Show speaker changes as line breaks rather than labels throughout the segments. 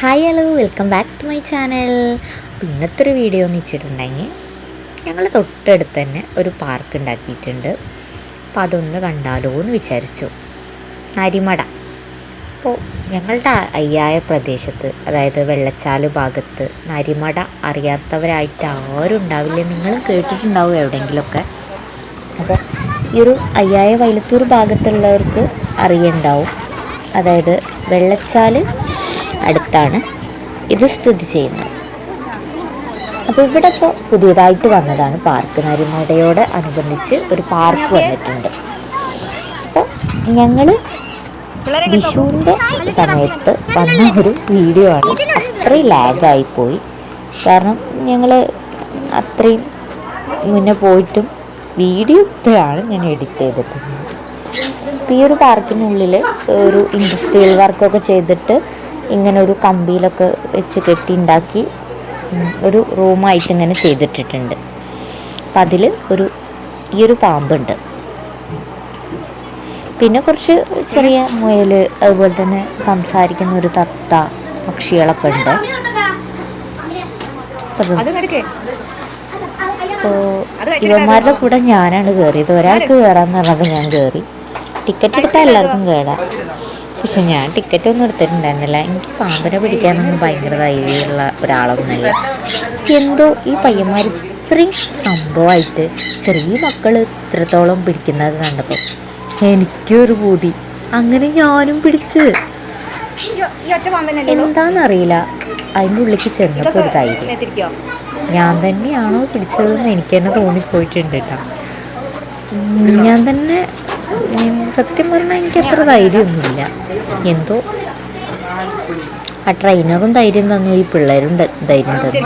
Hi hello welcome back to my channel ഇന്നത്തെ ഒരു video എന്ന് വെച്ചിട്ടുണ്ടെങ്കിൽ ഞങ്ങൾ തൊട്ടടുത്ത് തന്നെ ഒരു പാർക്ക് ഉണ്ടാക്കിയിട്ടുണ്ട്. അപ്പോൾ അതൊന്ന് കണ്ടാലോ എന്ന് വിചാരിച്ചു. നരിമട അപ്പോൾ ഞങ്ങളുടെ അയ്യായ പ്രദേശത്ത് അതായത് വെള്ളച്ചാൽ ഭാഗത്ത് നരിമട അറിയാത്തവരായിട്ട് ആരും ഉണ്ടാവില്ല. നിങ്ങളും കേട്ടിട്ടുണ്ടാവും എവിടെയെങ്കിലുമൊക്കെ. അപ്പോൾ ഈ ഒരു അയ്യായ വൈലത്തൂർ ഭാഗത്തുള്ളവർക്ക് അറിയുണ്ടാവും. അതായത് വെള്ളച്ചാൽ അടുത്താണ് ഇത് സ്ഥിതി ചെയ്യുന്നത്. അപ്പോൾ ഇവിടെ ഇപ്പോൾ പുതിയതായിട്ട് വന്നതാണ് പാർക്ക് നരിമടയോട് അനുബന്ധിച്ച് ഒരു പാർക്ക് വന്നിട്ടുണ്ട്. അപ്പോൾ ഞങ്ങൾ വിഷുവിന്റെ സമയത്ത് വന്ന ഒരു വീഡിയോ ആണ്. അത്രയും ലാഗായി പോയി. കാരണം ഞങ്ങൾ അത്രയും മുന്നേ പോയിട്ടും വീഡിയോ ഇപ്പോഴാണ് ഞാൻ എഡിറ്റ് ചെയ്തിട്ടുള്ളത്. ഈ ഒരു പാർക്കിനുള്ളിൽ ഒരു ഇൻഡസ്ട്രിയൽ വർക്കൊക്കെ ചെയ്തിട്ട് ഇങ്ങനെ ഒരു കമ്പിയിലൊക്കെ വെച്ച് കെട്ടി ഉണ്ടാക്കി ഒരു റൂമായിട്ട് ഇങ്ങനെ ചെയ്തിട്ടിട്ടുണ്ട്. അപ്പം അതിൽ ഒരു ഈ ഒരു പാമ്പുണ്ട്. പിന്നെ കുറച്ച് ചെറിയ മുയൽ അതുപോലെ തന്നെ സംസാരിക്കുന്ന ഒരു തത്ത പക്ഷികളൊക്കെ ഉണ്ട്. അപ്പോൾ അപ്പോൾ ഇവന്മാരുടെ കൂടെ ഞാനാണ് കയറിയത് ഒരാൾക്ക് കയറാന്ന് പറഞ്ഞപ്പോൾ ഞാൻ കയറി ടിക്കറ്റ് എടുത്താൽ എല്ലാവർക്കും കയറാം പക്ഷെ ഞാൻ ടിക്കറ്റ് ഒന്നും എടുത്തിട്ടുണ്ടായിരുന്നില്ല. എനിക്ക് പാമ്പിനെ പിടിക്കാനൊന്നും ഭയങ്കര ധൈര്യമുള്ള ഒരാളൊന്നുമല്ല. എന്തോ ഈ പയ്യന്മാർ ഇത്രയും സംഭവമായിട്ട് ചെറിയ മക്കൾ ഇത്രത്തോളം പിടിക്കുന്നത് കണ്ടപ്പോൾ എനിക്കൊരു പൂതി. അങ്ങനെ ഞാനും പിടിച്ച്. എന്താണെന്നറിയില്ല അതിന്റെ ഉള്ളിലേക്ക് ചെന്നപ്പോൾ ഒരു ധൈര്യം. ഞാൻ തന്നെയാണോ പിടിച്ചതെന്ന് എനിക്ക് തന്നെ തോന്നിപ്പോയിട്ടുണ്ട് കേട്ടോ. ഞാൻ തന്നെ സത്യം പറഞ്ഞാൽ എനിക്ക് അത്ര ധൈര്യമൊന്നുമില്ല. എന്തോ ആ ട്രെയിനറും ധൈര്യം തന്നു ഈ പിള്ളേരും ധൈര്യം തന്നു.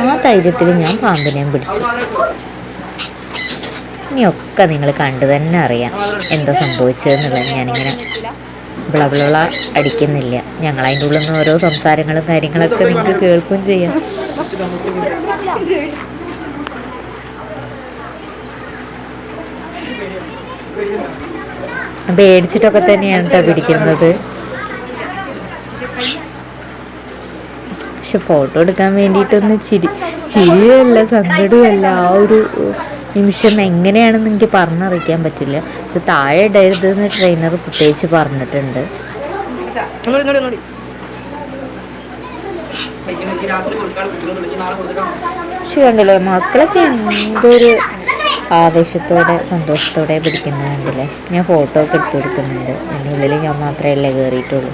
ആ ധൈര്യത്തിൽ ഞാൻ പാമ്പിനെയും പിടിച്ചു. ഇനിയൊക്കെ നിങ്ങൾ കണ്ടു തന്നെ അറിയാം എന്താ സംഭവിച്ചതെന്നുള്ളത്. ഞാനിങ്ങനെ ബ്ലബ്ലുള്ള അടിക്കുന്നില്ല. ഞങ്ങൾ അതിന്റെ ഉള്ളിൽ നിന്ന് ഓരോ സംസാരങ്ങളും കാര്യങ്ങളൊക്കെ നിങ്ങൾക്ക് കേൾക്കുകയും ചെയ്യാം. പേടിച്ചിട്ടൊക്കെ തന്നെയാണ് കേട്ടോ പിടിക്കുന്നത്. പക്ഷെ ഫോട്ടോ എടുക്കാൻ വേണ്ടിയിട്ടൊന്ന് ചിരി ചിരിയല്ല സങ്കടമല്ല ആ ഒരു നിമിഷം എങ്ങനെയാണെന്ന് എനിക്ക് പറഞ്ഞറിയിക്കാൻ പറ്റില്ല. ഇത് താഴെ ഇടരുത് എന്ന് ട്രെയിനർ പ്രത്യേകിച്ച് പറഞ്ഞിട്ടുണ്ട്. പക്ഷെ കണ്ടല്ലോ മക്കളൊക്കെ എന്തൊരു ആവേശത്തോടെ സന്തോഷത്തോടെ പിടിക്കുന്നത് കണ്ടില്ലേ ഞാൻ ഫോട്ടോ ഒക്കെ എടുത്തു കൊടുക്കുന്നുണ്ട്. അതിന്റെ ഉള്ളിൽ ഞാൻ മാത്രമല്ലേ കയറിയിട്ടുള്ളൂ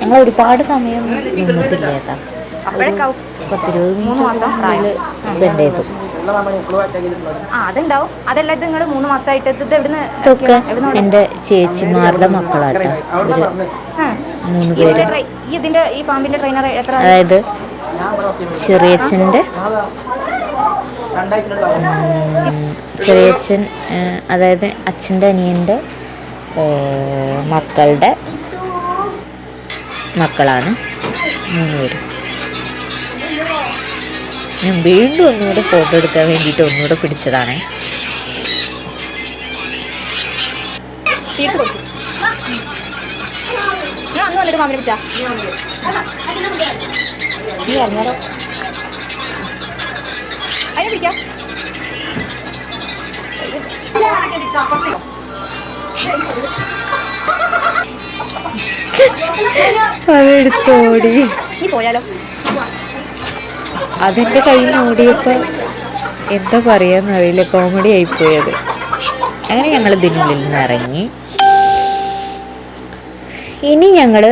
ഞങ്ങൾ ഒരുപാട് സമയം നിന്നിട്ടില്ല കേട്ടാ പത്തിരുപത് മിനിറ്റ് സ്പെൻഡ് ചെയ്തു
ആ അതുണ്ടാവും. അതല്ല ഇത് നിങ്ങൾ മൂന്ന് മാസമായിട്ട് ഇത് എവിടുന്ന്
ഇതൊക്കെ എന്റെ ചേച്ചിമാരുടെ മക്കളാട്ടോ. മൂന്ന്
ഇതിന്റെ
പേര്.
ഈ ഇതിന്റെ ഈ പാമ്പിന്റെ ട്രെയിനർ എത്ര
അതായത് ചെറിയച്ഛന്റെ ചെറിയച്ഛൻ അതായത് അച്ഛന്റെ അനിയന്റെ മക്കളുടെ മക്കളാണ് മൂന്ന് പേര് ഞാൻ വീണ്ടും ഒന്നുകൂടെ ഫോട്ടോ എടുക്കാൻ വേണ്ടിയിട്ട് ഒന്നുകൂടെ പിടിച്ചതാണേ. നീ അറിഞ്ഞാലോ
അതിനെ പിടിക്കാം
അതെടുത്തോടി.
നീ പോയാലോ?
അതിന്റെ കയ്യിൽ നിന്ന് ഓടിയപ്പോൾ എന്താ പറയാന്ന് അറിയില്ല. കോമഡി ആയിപ്പോയത് അങ്ങനെ ഞങ്ങൾ ഇതിനുള്ളിൽ നിന്ന് ഇറങ്ങി. ഇനി ഞങ്ങൾ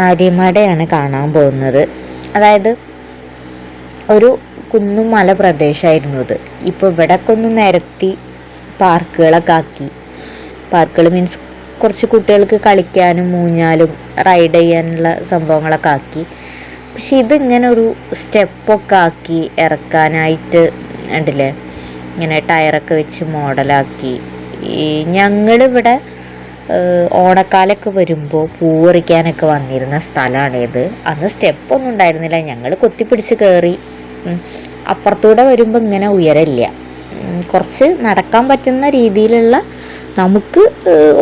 നാരിമടയാണ് കാണാൻ പോകുന്നത്. അതായത് ഒരു കുന്നും മല പ്രദേശമായിരുന്നു ഇത് ഇപ്പോൾ ഇവിടെ കൊന്ന് നിരത്തി പാർക്കുകളൊക്കെ ആക്കി. പാർക്കുകൾ മീൻസ് കുറച്ച് കുട്ടികൾക്ക് കളിക്കാനും മൂഞ്ഞാലും റൈഡ് ചെയ്യാനുള്ള സംഭവങ്ങളൊക്കെ ആക്കി. പക്ഷെ ഇതിങ്ങനെ ഒരു സ്റ്റെപ്പൊക്കെ ആക്കി ഇറക്കാനായിട്ട് ഉണ്ടല്ലേ ഇങ്ങനെ ടയറൊക്കെ വെച്ച് മോഡലാക്കി ഞങ്ങളിവിടെ ഓണക്കാലൊക്കെ വരുമ്പോൾ പൂവറിക്കാനൊക്കെ വന്നിരുന്ന സ്ഥലമാണിത്. അന്ന് സ്റ്റെപ്പൊന്നും ഉണ്ടായിരുന്നില്ല. ഞങ്ങൾ കൊത്തിപ്പിടിച്ച് കയറി. അപ്പുറത്തൂടെ വരുമ്പോൾ ഇങ്ങനെ ഉയരല്ല. കുറച്ച് നടക്കാൻ പറ്റുന്ന രീതിയിലുള്ള നമുക്ക്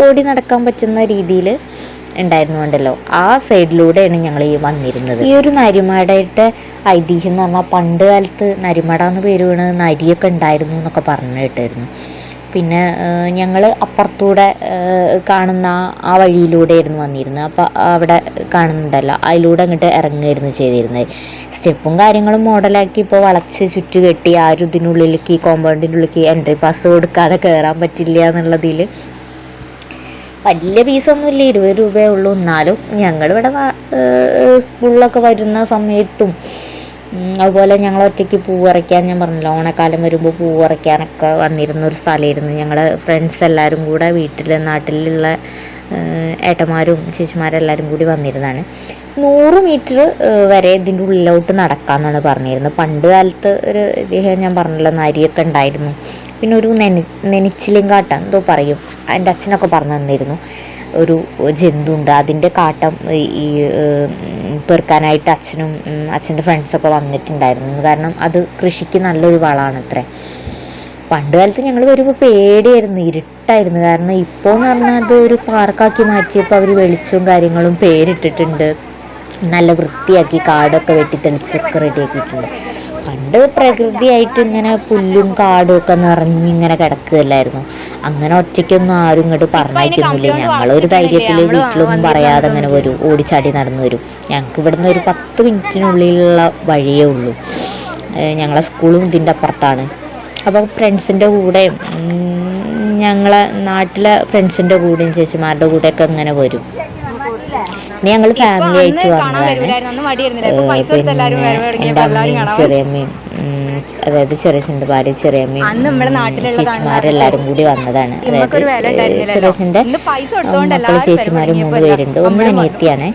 ഓടി നടക്കാൻ പറ്റുന്ന രീതിയിൽ ഉണ്ടായിരുന്നുണ്ടല്ലോ ആ സൈഡിലൂടെയാണ് ഞങ്ങൾ ഈ വന്നിരുന്നത്. ഈ ഒരു നരിമടയുടെ ഐതിഹ്യം എന്ന് പറഞ്ഞാൽ പണ്ട് കാലത്ത് നരിമട എന്ന് പേര് വീണ് നരിയൊക്കെ ഉണ്ടായിരുന്നു എന്നൊക്കെ പറഞ്ഞു കേട്ടായിരുന്നു പിന്നെ ഞങ്ങൾ അപ്പുറത്തൂടെ കാണുന്ന ആ- വഴിയിലൂടെ വഴിയിലൂടെയായിരുന്നു വന്നിരുന്നത്. അപ്പോൾ അവിടെ കാണുന്നുണ്ടല്ലോ അതിലൂടെ അങ്ങോട്ട് ഇറങ്ങുമായിരുന്നു ചെയ്തിരുന്നത്. സ്റ്റെപ്പും കാര്യങ്ങളും മോഡലാക്കി ഇപ്പോൾ വളച്ച് ചുറ്റു കെട്ടി ആരും ഇതിനുള്ളിലേക്ക് ഈ കോമ്പൗണ്ടിന്റെ ഉള്ളിലേക്ക് എൻട്രി പാസ് കൊടുക്കാതെ കയറാൻ പറ്റില്ല എന്നുള്ളതിൽ വലിയ ഫീസൊന്നുമില്ല ഇരുപത് രൂപയേ ഉള്ളൂ. എന്നാലും ഞങ്ങളിവിടെ സ്കൂളിലൊക്കെ വരുന്ന സമയത്തും അതുപോലെ ഞങ്ങൾ ഒറ്റയ്ക്ക് പൂ പറിക്കാൻ ഞാൻ പറഞ്ഞല്ലോ ഓണക്കാലം വരുമ്പോൾ പൂ പറിക്കാനൊക്കെ വന്നിരുന്ന ഒരു സ്ഥലമായിരുന്നു. ഞങ്ങൾ ഫ്രണ്ട്സ് എല്ലാവരും കൂടെ വീട്ടിൽ നാട്ടിലുള്ള ഏട്ടന്മാരും ചേച്ചിമാരെല്ലാവരും കൂടി വന്നിരുന്നതാണ്. നൂറ് മീറ്റർ വരെ ഇതിന്റെ ഉള്ളിലോട്ട് നടക്കാമെന്നാണ് പറഞ്ഞിരുന്നത്. പണ്ട് കാലത്ത് ഒരു ഞാൻ പറഞ്ഞല്ലോ നരിയൊക്കെ ഉണ്ടായിരുന്നു. പിന്നെ ഒരു നെനി നെനിച്ചിലും കാട്ട എന്തോ പറയും. എന്റെ അച്ഛനൊക്കെ പറഞ്ഞു തന്നിരുന്നു. ഒരു ജന്തുണ്ട്. അതിന്റെ കാട്ടം ഈ പെറുക്കാനായിട്ട് അച്ഛനും അച്ഛന്റെ ഫ്രണ്ട്സൊക്കെ വന്നിട്ടുണ്ടായിരുന്നു. കാരണം അത് കൃഷിക്ക് നല്ലൊരു വളമാണ് അത്രേ പണ്ട് കാലത്ത് ഞങ്ങൾ വരുമ്പോൾ പേടിയായിരുന്നു ഇരുട്ടായിരുന്നു. കാരണം ഇപ്പോൾ എന്ന് പറഞ്ഞാൽ അത് ഒരു പാർക്കാക്കി മാറ്റിയപ്പോൾ അവർ വെളിച്ചവും കാര്യങ്ങളും പേരിട്ടിട്ടുണ്ട്. നല്ല വൃത്തിയാക്കി കാടൊക്കെ വെട്ടി തെളിച്ചൊക്കെ റെഡിയാക്കിയിട്ടുണ്ട് പണ്ട് പ്രകൃതിയായിട്ട് ഇങ്ങനെ പുല്ലും കാടും ഒക്കെ നിറഞ്ഞിങ്ങനെ കിടക്കുകയല്ലായിരുന്നു. അങ്ങനെ ഒറ്റയ്ക്കൊന്നും ആരും ഇങ്ങോട്ട് പറഞ്ഞയക്കുന്നില്ല. ഞങ്ങളൊരു ധൈര്യത്തിൽ വീട്ടിലൊന്നും പറയാതെ അങ്ങനെ വരും. ഓടിച്ചാടി നടന്നു വരും. ഞങ്ങൾക്ക് ഇവിടുന്ന് ഒരു പത്ത് മിനിറ്റിനുള്ളിലുള്ള വഴിയേ ഉള്ളൂ. ഞങ്ങളെ സ്കൂളും ഇതിന്റെ അപ്പുറത്താണ്. അപ്പോൾ ഫ്രണ്ട്സിന്റെ കൂടെയും ഞങ്ങളെ നാട്ടിലെ ഫ്രണ്ട്സിന്റെ കൂടെയും ചേച്ചിമാരുടെ കൂടെയൊക്കെ ഇങ്ങനെ വരും. ഞങ്ങൾ ഫാമിലി ആയിട്ട് വന്നതാണ്.
എന്റെ
അമ്മയും ചെറിയമ്മയും അതായത് ചെറിയച്ഛന്റെ ഭാര്യ ചെറിയമ്മയും ചേച്ചിമാരെല്ലാരും കൂടി വന്നതാണ്. അതായത്.
ചെറിയച്ഛന്റെ
ചേച്ചിമാരും
വരവ്
മൂന്ന് പേരുണ്ട്. ഒന്ന് അനിയത്തിയാണ്.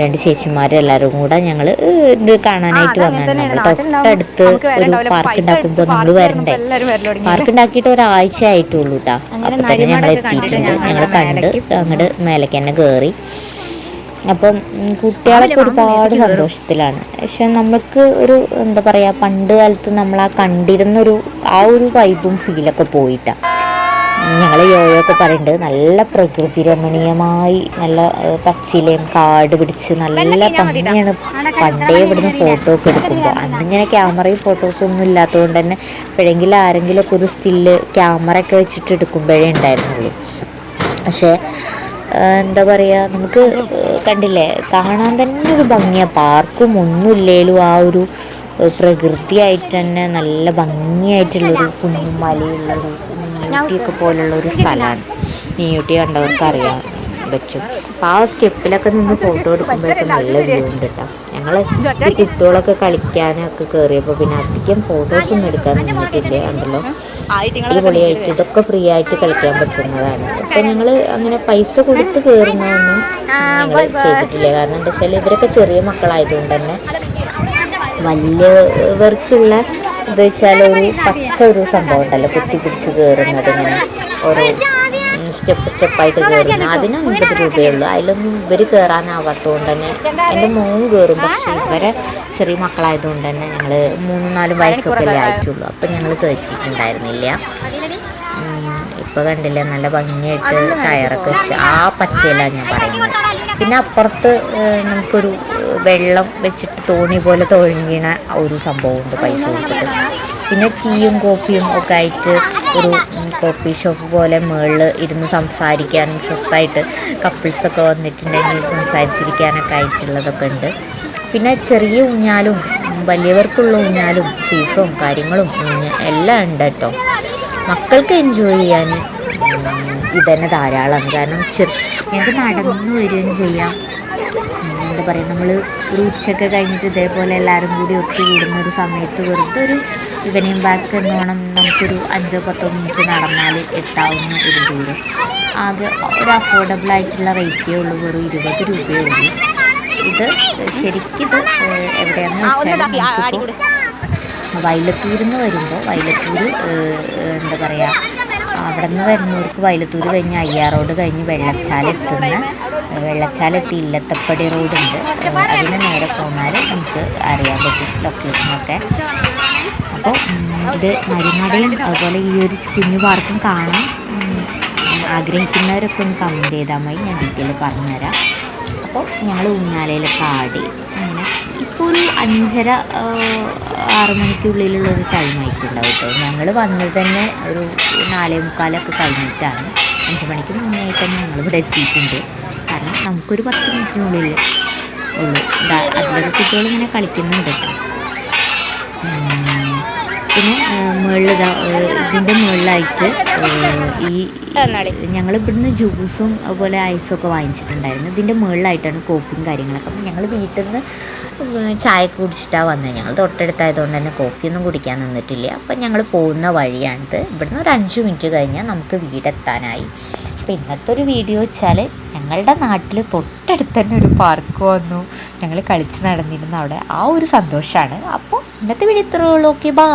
രണ്ട് ചേച്ചിമാരും എല്ലാവരും കൂടെ ഞങ്ങൾ ഇത് കാണാനായിട്ട് വന്നതാണ്. നമ്മൾ തൊട്ടടുത്ത് ഒരു പാർക്ക്
പൈസ
ഉണ്ടാക്കുമ്പോൾ നമ്മൾ വരണ്ടേ. പാർക്ക് ഉണ്ടാക്കിയിട്ട് ഒരാഴ്ച ആയിട്ടുള്ളൂ കേട്ടോ അപ്പം തന്നെ ഞങ്ങൾ എത്തിയിട്ടുണ്ട്.
ഞങ്ങൾ
ഞങ്ങൾ കണ്ട് അങ്ങോട്ട് മേലേക്ക് തന്നെ കയറി അപ്പം കുട്ടികളൊക്കെ ഒരുപാട് സന്തോഷത്തിലാണ്. പക്ഷെ നമുക്ക് ഒരു എന്താ പറയുക പണ്ട് കാലത്ത് നമ്മൾ ആ കണ്ടിരുന്നൊരു ആ ഒരു വൈബും ഫീലൊക്കെ പോയിട്ടാണ് ഞങ്ങൾ യോയൊക്കെ പറയുന്നുണ്ട് നല്ല പ്രകൃതി രമണീയമായി നല്ല പച്ചിലയും കാട് പിടിച്ച് നല്ല ഭംഗിയാണ്. പണ്ടേ ഇവിടുന്ന് ഫോട്ടോ ഒക്കെ എടുക്കുമ്പോൾ അന്നിങ്ങനെ ക്യാമറയും ഫോട്ടോസും ഒന്നും ഇല്ലാത്തതുകൊണ്ട് തന്നെ എപ്പോഴെങ്കിലും ആരെങ്കിലുമൊക്കെ ഒരു സ്റ്റില്ല് ക്യാമറ ഒക്കെ വെച്ചിട്ട് എടുക്കുമ്പോഴേ ഉണ്ടായിരുന്നുള്ളൂ. പക്ഷേ എന്താ പറയുക നമുക്ക് കണ്ടില്ലേ കാണാൻ തന്നെ ഒരു ഭംഗിയാണ് പാർക്കും ഒന്നുമില്ലേലും ആ ഒരു പ്രകൃതിയായിട്ട് തന്നെ നല്ല ഭംഗിയായിട്ടുള്ളൊരു കുന്നും മലയുള്ളൊരു ഊട്ടിയൊക്കെ പോലുള്ള ഒരു സ്ഥലമാണ്. നീയൂട്ടി കണ്ടവർക്ക് അറിയാൻ പറ്റും അപ്പം ആ സ്റ്റെപ്പിലൊക്കെ നിന്ന് ഫോട്ടോ എടുക്കുമ്പോഴേക്കും നല്ല വ്യൂ ഉണ്ട് കേട്ടോ ഞങ്ങൾ കുട്ടികളൊക്കെ കളിക്കാനൊക്കെ കയറിയപ്പോൾ പിന്നെ അധികം ഫോട്ടോസ് ഒന്നും എടുക്കാൻ നിന്നിട്ടില്ല കണ്ടല്ലോ. അടിപൊളിയായിട്ട് ഇതൊക്കെ ഫ്രീ ആയിട്ട് കളിക്കാൻ പറ്റുന്നതാണ്. അപ്പൊ ഞങ്ങൾ അങ്ങനെ പൈസ കൊടുത്ത് കയറുന്നതൊന്നും ഞങ്ങൾ ചെയ്തിട്ടില്ല. കാരണം എന്താ വെച്ചാൽ ഇവരൊക്കെ ചെറിയ മക്കളായതുകൊണ്ട് തന്നെ വലിയവർക്കുള്ള എന്താ വെച്ചാൽ ഒരു പച്ച ഒരു സംഭവം ഉണ്ടല്ലോ. കുത്തി പിടിച്ച് കയറുന്നത് ഇങ്ങനെ ഓരോ സ്റ്റെപ്പ് സ്റ്റെപ്പായിട്ട് കയറുന്നു അതിന് അൻപത് രൂപയുള്ളൂ അതിലൊന്നും ഇവർ കയറാനാവാത്തതുകൊണ്ട് തന്നെ എന്റെ മോൻ കയറും പക്ഷേ ഇവരെ ചെറിയ മക്കളായതുകൊണ്ട് തന്നെ ഞങ്ങൾ മൂന്നും നാലും വയസ്സൊക്കെ അല്ലേ ആയിട്ടുള്ളൂ. അപ്പം ഞങ്ങൾ കഴിച്ചിട്ടുണ്ടായിരുന്നില്ല ഇപ്പോൾ കണ്ടില്ലേ നല്ല ഭംഗിയായിട്ട് ടയറൊക്കെ വെച്ച് ആ പച്ചയിലാണ് ഞാൻ പറയുന്നത് പിന്നെ അപ്പുറത്ത് നമുക്കൊരു വെള്ളം വെച്ചിട്ട് തോണി പോലെ തൊഴിഞ്ഞീണ ഒരു സംഭവമുണ്ട് പൈസ കൊടുത്തിട്ട്. പിന്നെ ടീയും കോഫിയും ഒക്കെ ആയിട്ട് ഒരു കോഫി ഷോപ്പ് പോലെ മുകളിൽ ഇരുന്ന് സംസാരിക്കാനും സ്വസ്ഥമായിട്ട് കപ്പിൾസൊക്കെ വന്നിട്ടുണ്ടെങ്കിൽ സംസാരിച്ചിരിക്കാനൊക്കെ ആയിട്ടുള്ളതൊക്കെ ഉണ്ട്. പിന്നെ ചെറിയ ഊഞ്ഞാലും വലിയവർക്കുള്ള ഊഞ്ഞാലും ചീസും കാര്യങ്ങളും എല്ലാം ഉണ്ട് കേട്ടോ. മക്കൾക്ക് എൻജോയ് ചെയ്യാൻ ഇതന്നെ ധാരാളം. കാരണം ചെറു ഞങ്ങൾക്ക് നടന്നു വരികയും ചെയ്യാം. എന്താ പറയുക നമ്മൾ ഒരു ഉച്ചയൊക്കെ കഴിഞ്ഞിട്ട് ഇതേപോലെ എല്ലാവരും കൂടി ഒത്തുകൂടുന്ന ഒരു സമയത്ത് വെറുതെ ഒരു ഇവനിങ് ബാക്ക് എന്നോണം നമുക്കൊരു അഞ്ചോ പത്തോ മിനിറ്റ് നടന്നാൽ എത്താവുന്ന ഒരു ദൂരം. ആകെ ഒരു അഫോർഡബിൾ ആയിട്ടുള്ള റേറ്റേ ഉള്ളൂ വെറും ഇരുപത് രൂപയേ ഉള്ളൂ. ഇത് ശരിക്കിത് എവിടെയാണെന്ന് വെച്ചാൽ വയലത്തൂരിന്ന് വൈലത്തൂരിൽ നിന്ന് വരുമ്പോൾ വൈലത്തൂർ എന്താ പറയുക അവിടെ നിന്ന് വരുന്നവർക്ക് വൈലത്തൂർ കഴിഞ്ഞ് അയ്യാർ റോഡ് കഴിഞ്ഞ് വെള്ളച്ചാൽ എത്തുന്ന വെള്ളച്ചാൽ എത്തി ഇല്ലത്തപ്പടി റോഡുണ്ട്. അതിന് നേരെ പോന്നാൽ നമുക്ക് അറിയാൻ പറ്റും ലൊക്കേഷനൊക്കെ അപ്പോൾ ഇത് മരുമടയും അതുപോലെ ഈ ഒരു കുഞ്ഞു പാർക്കും കാണാൻ ആഗ്രഹിക്കുന്നവരൊക്കെ ഒന്ന് കമന്റ് ചെയ്താൽ മതി. ഞാൻ ഡീറ്റെയിൽ പറഞ്ഞുതരാം. അപ്പോൾ ഞങ്ങൾ ഊഞ്ഞാലയിലൊക്കെ ആടി. അങ്ങനെ ഇപ്പോൾ ഒരു അഞ്ചര ആറ് മണിക്കുള്ളിലുള്ള ഒരു ടൈം ആയിട്ടുണ്ടാവും കേട്ടോ. ഞങ്ങൾ വന്നത് തന്നെ ഒരു നാലേ മുക്കാലൊക്കെ കഴിഞ്ഞിട്ടാണ്. അഞ്ച് മണിക്ക് മുന്നേ തന്നെ ഞങ്ങൾ ഇവിടെ എത്തിയിട്ടുണ്ട്. കാരണം നമുക്കൊരു പത്ത് മിനിറ്റിനുള്ളിൽ ഉള്ളൂ. അതിലൊരു കുട്ടികൾ ഇങ്ങനെ കളിക്കുന്നുണ്ട് കേട്ടോ. പിന്നെ മുകളിൽ ഇതിന്റെ മുകളിലായിട്ട് ഈ ഞങ്ങൾ ഇവിടുന്ന് ജ്യൂസും അതുപോലെ ഐസും ഒക്കെ വാങ്ങിച്ചിട്ടുണ്ടായിരുന്നു. ഇതിന്റെ മുകളിലായിട്ടാണ് കോഫിയും കാര്യങ്ങളൊക്കെ. അപ്പം ഞങ്ങൾ വീട്ടിൽ നിന്ന് ചായ കുടിച്ചിട്ടാണ് വന്നത് ഞങ്ങൾ തൊട്ടടുത്തായതുകൊണ്ട് തന്നെ കോഫിയൊന്നും കുടിക്കാൻ നിന്നിട്ടില്ല. അപ്പം ഞങ്ങൾ പോകുന്ന വഴിയാണിത്. ഇവിടുന്ന് ഒരു അഞ്ച് മിനിറ്റ് കഴിഞ്ഞാൽ നമുക്ക് വീടെത്താനായി. അപ്പോൾ ഇന്നത്തെ ഒരു വീഡിയോ വെച്ചാൽ ഞങ്ങളുടെ നാട്ടിൽ തൊട്ടടുത്ത് തന്നെ ഒരു പാർക്ക് വന്നു. ഞങ്ങൾ കളിച്ച് നടന്നിരുന്നു അവിടെ ആ ഒരു സന്തോഷമാണ് അപ്പോൾ ഇന്നത്തെ വീഡിയോ ഇത്രയുള്ളൂ ഓക്കെ ബാ.